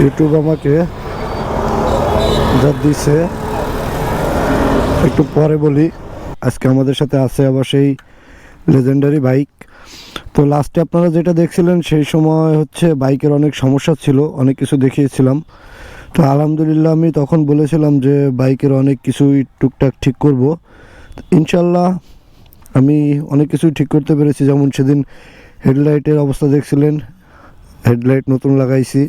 YouTube আমাকে যা দিছে, একটু পরে বলি। আজকে আমাদের সাথে আছে আবার সেই লেজেন্ডারি বাইক তো লাস্টে আপনারা যেটা দেখছিলেন, সেই সময় হচ্ছে বাইকের অনেক সমস্যা ছিল, অনেক কিছু দেখিয়েছিলাম। তো আলহামদুলিল্লাহ আমি তখন বলেছিলাম যে বাইকের অনেক কিছুই টুকটাক ঠিক করব। ইনশাল্লাহ আমি অনেক কিছুই ঠিক করতে পেরেছি, যেমন সেদিন হেডলাইটের অবস্থা দেখছিলেন হেডলাইট নতুন লাগাইছি।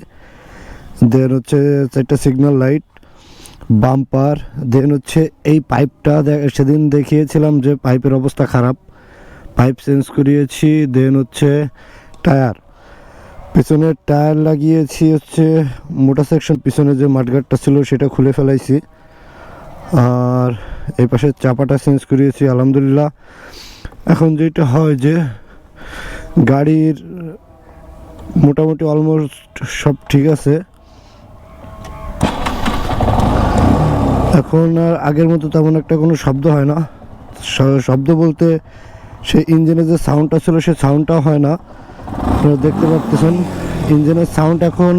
দেন হচ্ছে চারটা সিগন্যাল লাইট বাম্পার দেন হচ্ছে এই পাইপটা সেদিন দেখিয়েছিলাম যে পাইপের অবস্থা খারাপ। পাইপ চেঞ্জ করিয়েছি দেন হচ্ছে টায়ার পিছনের টায়ার লাগিয়েছি, হচ্ছে মোটা সেকশন পিছনে যে মাঠগাটটা ছিল সেটা খুলে ফেলাইছি। আর এই পাশে চাপাটা চেঞ্জ করিয়েছি, আলহামদুলিল্লাহ। এখন যেটা হয় যে গাড়ির মোটামুটি অলমোস্ট সব ঠিক আছে। এখন আর আগের মতো তেমন একটা কোনো শব্দ হয় না। শব্দ বলতে সে ইঞ্জিনের যে সাউন্ডটা ছিল সে সাউন্ডটাও হয় না। আপনারা দেখতে পাচ্ছেন ইঞ্জিনের সাউন্ড এখন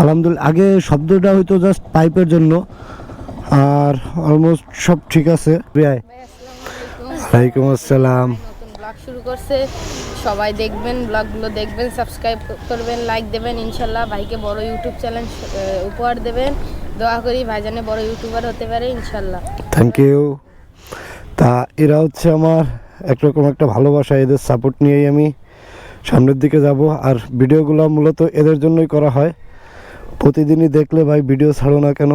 আলহামদুলিল্লাহ আগে শব্দটা হয়তো জাস্ট পাইপের জন্য আর অলমোস্ট সব ঠিক আছে। ভাই ভাই, আসসালামু আলাইকুম। ওয়ালাইকুম আসসালাম। নতুন ব্লগ শুরু করছে। সবাই দেখবেন ব্লগগুলো দেখবেন সাবস্ক্রাইব করবেন লাইক দেবেন ইনশাল্লাহ ভাইকে বড় ইউটিউব চ্যানেল উপহার দেবেন। দোয়া করি ভাইজানে বড় ইউটিউবার হতে পারে, ইনশাল্লাহ। থ্যাংক ইউ তা এরা হচ্ছে আমার একরকম একটা ভালোবাসা, এদের সাপোর্ট নিয়েই আমি সামনের দিকে যাব। আর ভিডিওগুলো মূলত এদের জন্যই করা হয়। প্রতিদিনই দেখলে ভাই ভিডিও ছাড়ো না কেন?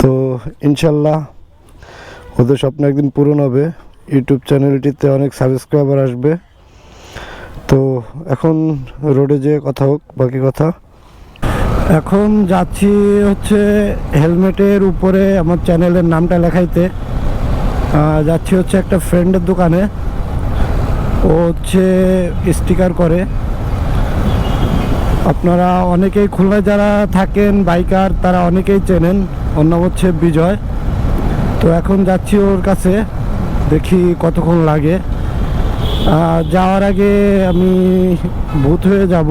তো ইনশাল্লাহ ওদের স্বপ্ন একদিন পূরণ হবে। ইউটিউব চ্যানেলটিতে অনেক সাবস্ক্রাইবার আসবে। তো এখন রোডে যেয়ে কথা হোক, বাকি কথা। এখন যাচ্ছি হচ্ছে হেলমেটের উপরে, আমার চ্যানেলের নামটা লেখাইতে। যাচ্ছি হচ্ছে একটা ফ্রেন্ডের দোকানে। ও হচ্ছে স্টিকার করে। আপনারা অনেকেই খুলনায় যারা থাকেন বাইকার তারা অনেকেই চেনেন। ওর নাম হচ্ছে বিজয়। তো এখন যাচ্ছি ওর কাছে, দেখি কতক্ষণ লাগে। যাওয়ার আগে আমি ভূত হয়ে যাব।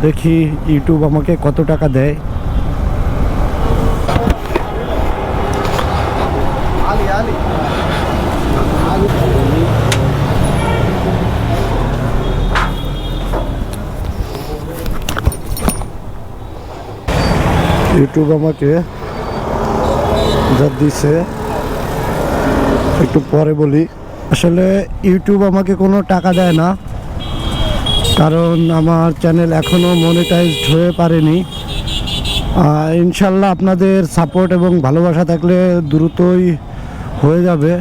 দেখি ইউটিউব আমাকে কত টাকা দেয়। ইউটিউব আমাকে যা দিছে, একটু পরে বলি। আসলে ইউটিউব আমাকে কোনো টাকা দেয় না। কারণ আমার চ্যানেল এখনও মনিটাইজড হয়ে পারেনি। ইনশাল্লাহ আপনাদের সাপোর্ট এবং ভালোবাসা থাকলে দ্রুতই হয়ে যাবে।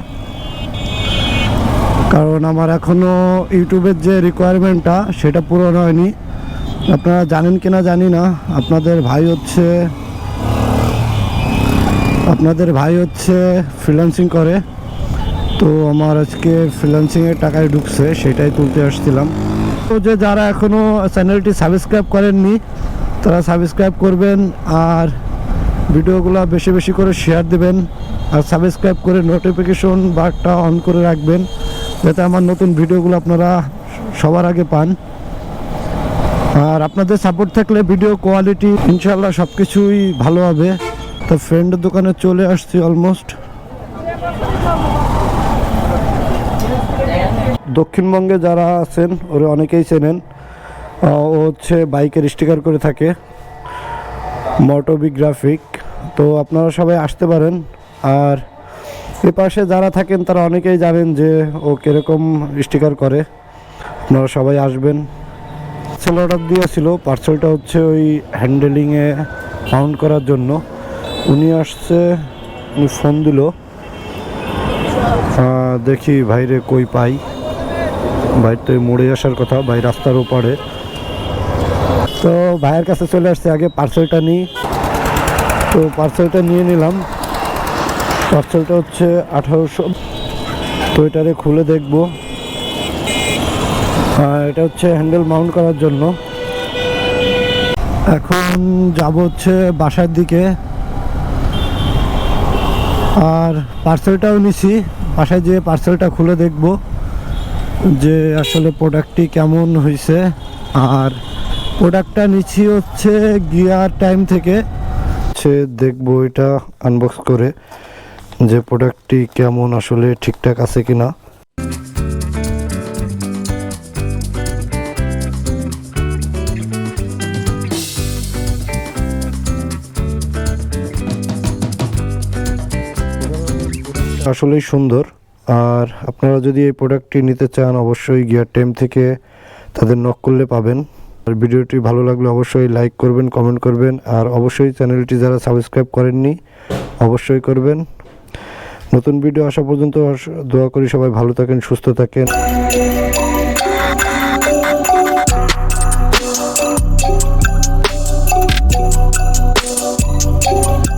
কারণ আমার এখনও ইউটিউবের যে রিকোয়ারমেন্টটা সেটা পূরণ হয়নি। আপনারা জানেন কি না জানি না। আপনাদের ভাই হচ্ছে, আপনাদের ভাই হচ্ছে ফ্রিল্যান্সিং করে। তো আমার আজকে ফ্রিল্যান্সিংয়ের টাকায় ঢুকছে, সেটাই তুলতে আসছিলাম। যে যারা এখনও চ্যানেলটি সাবস্ক্রাইব করেননি, তারা সাবস্ক্রাইব করবেন আর ভিডিওগুলো বেশি বেশি করে শেয়ার দেবেন আর সাবস্ক্রাইব করে নোটিফিকেশন বারটা অন করে রাখবেন যাতে আমার নতুন ভিডিওগুলো আপনারা সবার আগে পান। আর আপনাদের সাপোর্ট থাকলে ভিডিও কোয়ালিটি ইনশাল্লাহ সব কিছুই ভালো হবে। তো ফ্রেন্ডের দোকানে চলে আসছি অলমোস্ট দক্ষিণবঙ্গে যারা আছেন, ওরা অনেকেই চেনেন। ও হচ্ছে বাইকের স্টিকার করে থাকে। মোটোবিগ্রাফিক তো আপনারা সবাই আসতে পারেন। আর এ পাশে যারা থাকেন, তারা অনেকেই জানেন যে ও কীরকম স্টিকার করে। আপনারা সবাই আসবেন। পার্সেল অর্ডার দিয়েছিল। পার্সেলটা হচ্ছে ওই হ্যান্ডেলিংয়ে মাউন্ট করার জন্য। উনি আসছে, উনি ফোন দিল। দেখি ভাইরে কই পাই। ভাই তো এই মোড়ে আসার কথা, ভাই, রাস্তার ওপারে। তো ভাইয়ের কাছে চলে আসছে আগে পার্সেলটা নিই। তো পার্সেলটা নিয়ে নিলাম। পার্সেলটা হচ্ছে আঠারোশো। তো এটারে খুলে দেখব। এটা হচ্ছে হ্যান্ডেল মাউন্ট করার জন্য। এখন যাব হচ্ছে বাসার দিকে। আর পার্সেলটাও নিছি। বাসায় যেয়ে পার্সেলটা খুলে দেখব। যে আসলে প্রোডাক্টটি কেমন হয়েছে আর প্রোডাক্টটা নিচ্ছি হচ্ছে গিয়ার টাইম থেকে। সে দেখব, এটা আনবক্স করে যে প্রোডাক্টটি কেমন আসলে ঠিকঠাক আছে কিনা। আসলেই সুন্দর। আর আপনারা যদি এই প্রোডাক্টটি নিতে চান, অবশ্যই গিয়ার টেম থেকে তাদের নক করলে পাবেন। আর ভিডিওটি ভালো লাগলে অবশ্যই লাইক করবেন কমেন্ট করবেন, আর অবশ্যই চ্যানেলটি যারা সাবস্ক্রাইব করেননি, অবশ্যই করবেন। নতুন ভিডিও আসা পর্যন্ত দোয়া করি সবাই ভালো থাকেন, সুস্থ থাকেন।